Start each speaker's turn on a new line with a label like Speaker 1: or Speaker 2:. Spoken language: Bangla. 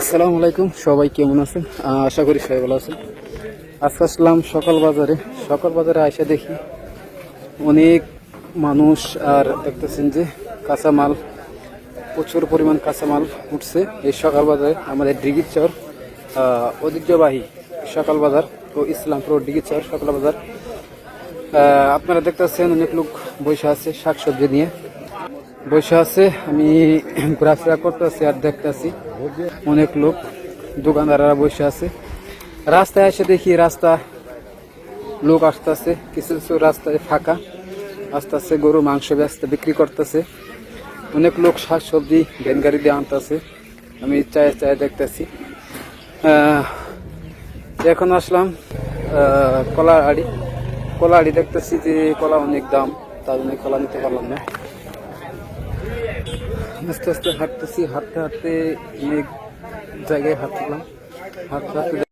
Speaker 1: আসসালামু আলাইকুম, সবাই কেমন আছেন? আশা করি সবাই ভালো আছেন। আজকে আসলাম সকাল বাজারে। সকাল বাজারে আইসা দেখি অনেক মানুষ আর দেখতেছেন যে কাঁচামাল, প্রচুর পরিমাণ কাঁচামাল উঠছে। এই সকাল বাজারে আমাদের ডিগির চর ঐতিহ্যবাহী সকাল বাজার ও ইসলামপুর ডিগির চর সকাল বাজার। আপনারা দেখতেছেন অনেক লোক বসে আছে শাকসবজি নিয়ে। বসে আছে, আমি ঘোরাফেরা করতেছি আর দেখতেছি অনেক লোক, দোকানদাররা বসে আছে। রাস্তায় এসে দেখি রাস্তা, লোক আসতেছে, কিছু কিছু রাস্তায় ফাঁকা আস্তে আস্তে গরু, মাংস ব্যস্ত, বিক্রি করতেছে। অনেক লোক শাক সবজি ভ্যান গাড়ি দিয়ে আনতেছে, আমি চায়ে চায়ে দেখতেছি। এখন আসলাম কলা আড়ি। কলা আড়ি দেখতেছি যে কলা অনেক দাম, তার জন্য কলা নিতে পারলাম না। আস্তে আস্তে হাঁটতেছি হাঁটতে হাঁটতে অনেক জায়গায় হাঁটলাম হাঁটতে হাঁটতে